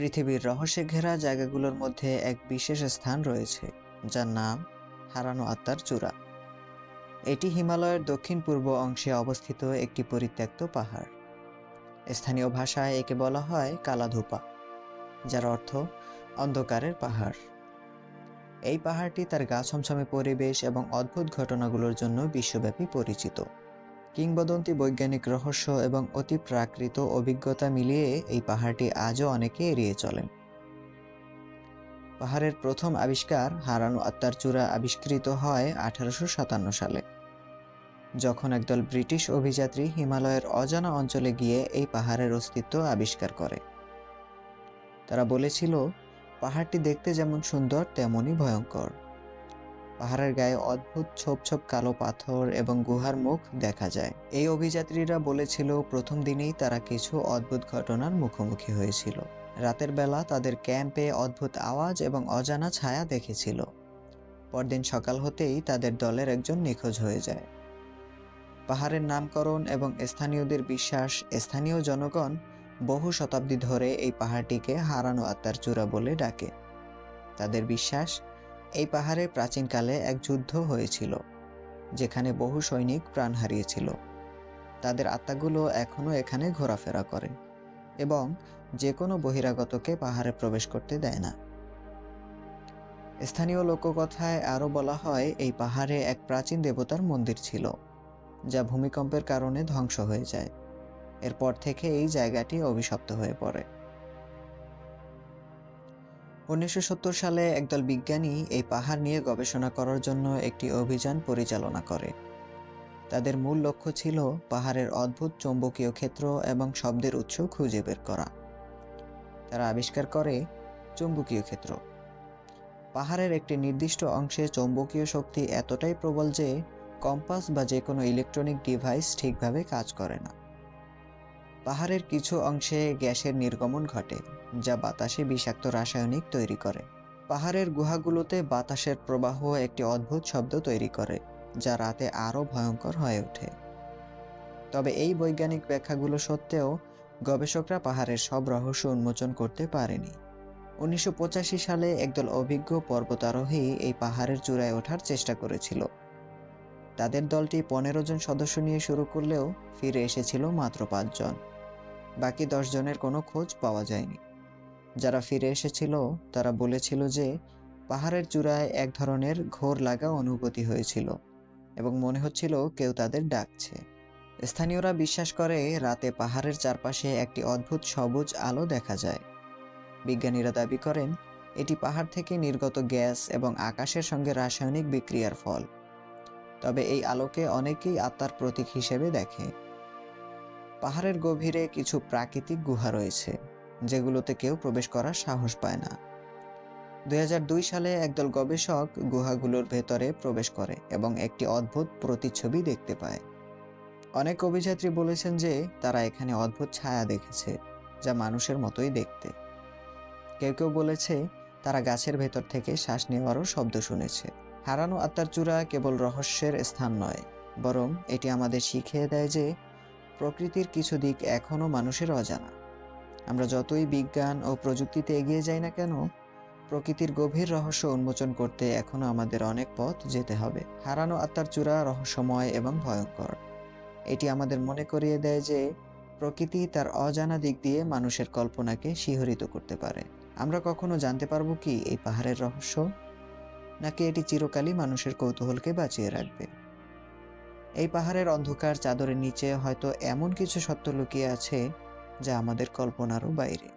পৃথিবীর রহস্যে ঘেরা জায়গাগুলোর মধ্যে এক বিশেষ স্থান রয়েছে, যার নাম হারানো আত্মার চূড়া। এটি হিমালয়ের দক্ষিণ পূর্ব অংশে অবস্থিত একটি পরিত্যক্ত পাহাড়। স্থানীয় ভাষায় একে বলা হয় কালাধুপা, যার অর্থ অন্ধকারের পাহাড়। এই পাহাড়টি তার গা ছমছমে পরিবেশ এবং অদ্ভুত ঘটনাগুলোর জন্য বিশ্বব্যাপী পরিচিত। কিংবদন্তি বৈজ্ঞানিক রহস্য এবং অতি প্রাকৃত অভিজ্ঞতা মিলিয়ে এই পাহাড়টি আজও অনেকে এড়িয়ে চলেন। পাহাড়ের প্রথম আবিষ্কার হারানো আত্মার চূড়া আবিষ্কৃত হয় আঠারোশো সাতান্ন সালে। যখন একদল ব্রিটিশ অভিযাত্রী হিমালয়ের অজানা অঞ্চলে গিয়ে এই পাহাড়ের অস্তিত্ব আবিষ্কার করে। তারা বলেছিল, পাহাড়টি দেখতে যেমন সুন্দর, তেমনই ভয়ঙ্কর। পাহাড়ের গায়ে অদ্ভুত ছোপ ছোপ কালো পাথর এবং গুহার মুখ দেখা যায়। এই অভিযাত্রীরা বলেছিল, প্রথম দিনেই তারা কিছু অদ্ভুত ঘটনার মুখোমুখি হয়েছিল। রাতের বেলা তাদের ক্যাম্পে অদ্ভুত আওয়াজ এবং অজানা ছায়া দেখেছিল। পরদিন সকাল হতেই তাদের দলের একজন নিখোঁজ হয়ে যায়। পাহাড়ের নামকরণ এবং স্থানীয়দের বিশ্বাস, স্থানীয় জনগণ বহু শতাব্দী ধরে এই পাহাড়টিকে হারানো আত্মার চূড়া বলে ডাকে। তাদের বিশ্বাস এই পাহাড়ে প্রাচীনকালে এক যুদ্ধ হয়েছিল, যেখানে বহু সৈনিক প্রাণ হারিয়েছিল। তাদের আত্মাগুলো এখনও এখানে ঘোরাফেরা করে এবং যে কোনো বহিরাগতকে পাহাড়ে প্রবেশ করতে দেয় না। স্থানীয় লোককথায় আরও বলা হয়, এই পাহাড়ে এক প্রাচীন দেবতার মন্দির ছিল, যা ভূমিকম্পের কারণে ধ্বংস হয়ে যায়। এরপর থেকে এই জায়গাটি অভিশপ্ত হয়ে পড়ে। উনিশশো সত্তর সালে একদল বিজ্ঞানী এই পাহাড় নিয়ে গবেষণা করার জন্য একটি অভিযান পরিচালনা করে। তাদের মূল লক্ষ্য ছিল পাহাড়ের অদ্ভুত চৌম্বকীয় ক্ষেত্র এবং শব্দের উৎস খুঁজে বের করা। তারা আবিষ্কার করে চৌম্বকীয় ক্ষেত্র। পাহাড়ের একটি নির্দিষ্ট অংশে চৌম্বকীয় শক্তি এতটাই প্রবল যে কম্পাস বা যে কোনো ইলেকট্রনিক ডিভাইস ঠিকভাবে কাজ করে না। পাহাড়ের কিছু অংশে গ্যাসের নির্গমন ঘটে। যা বাতাসে বিষাক্ত রাসায়নিক তৈরি করে। পাহাড়ের গুহাগুলোতে বাতাসের প্রবাহ একটি অদ্ভুত শব্দ তৈরি করে, যা রাতে আরও ভয়ঙ্কর হয়ে ওঠে। তবে এই বৈজ্ঞানিক ব্যাখ্যাগুলো সত্ত্বেও গবেষকরা পাহাড়ের সব রহস্য উন্মোচন করতে পারেনি। উনিশশো পঁচাশি সালে একদল অভিজ্ঞ পর্বতারোহী এই পাহাড়ের চূড়ায় ওঠার চেষ্টা করেছিল। তাদের দলটি পনেরো জন সদস্য নিয়ে শুরু করলেও ফিরে এসেছিল মাত্র পাঁচজন। বাকি দশ জনের কোনো খোঁজ পাওয়া যায়নি। যারা ফিরে এসেছিল, তারা বলেছিল যে, পাহাড়ের চূড়ায় এক ধরনের ঘোর লাগা অনুভূতি হয়েছিল এবং মনে হচ্ছিল কেউ তাদের ডাকছে। স্থানীয়রা বিশ্বাস করে, রাতে পাহাড়ের চারপাশে একটি অদ্ভুত সবুজ আলো দেখা যায়। বিজ্ঞানীরা দাবি করেন, এটি পাহাড় থেকে নির্গত গ্যাস এবং আকাশের সঙ্গে রাসায়নিক বিক্রিয়ার ফল। তবে এই আলোকে অনেকেই আত্মার প্রতীক হিসেবে দেখে। পাহাড়ের গভীরে কিছু প্রাকৃতিক গুহা রয়েছে। যেগুলোতে কেউ প্রবেশ করার সাহস পায় না। দুই হাজার দুই সালে একদল গবেষক গুহাগুলোর ভেতরে প্রবেশ করে এবং একটি অদ্ভুত প্রতিচ্ছবি দেখতে পায়। অনেক অভিযাত্রী বলেছেন যে তারা এখানে অদ্ভুত ছায়া দেখেছে যা মানুষের মতোই দেখতে। কেউ কেউ বলেছে তারা গাছের ভেতর থেকে শ্বাস নেওয়ারও শব্দ শুনেছে। হারানো আত্মার চূড়া কেবল রহস্যের স্থান নয়, বরং এটি আমাদের শিখিয়ে দেয় যে প্রকৃতির কিছু দিক এখনও মানুষের অজানা। আমরা যতই বিজ্ঞান ও প্রযুক্তিতে এগিয়ে যাই না কেন, প্রকৃতির গভীর রহস্য উন্মোচন করতে এখনও আমাদের অনেক পথ যেতে হবে। হারানো আত্মার চূড়া রহস্যময় এবং ভয়ঙ্কর। এটি আমাদের মনে করিয়ে দেয় যে, প্রকৃতি তার অজানা দিক দিয়ে মানুষের কল্পনাকে শিহরিত করতে পারে। আমরা কখনো জানতে পারব কি এই পাহাড়ের রহস্য? নাকি এটি চিরকালই মানুষের কৌতূহলকে বাঁচিয়ে রাখবে? এই পাহাড়ের অন্ধকার চাদরের নিচে হয়তো এমন কিছু সত্য লুকিয়ে আছে যা আমাদের কল্পনারও বাইরে।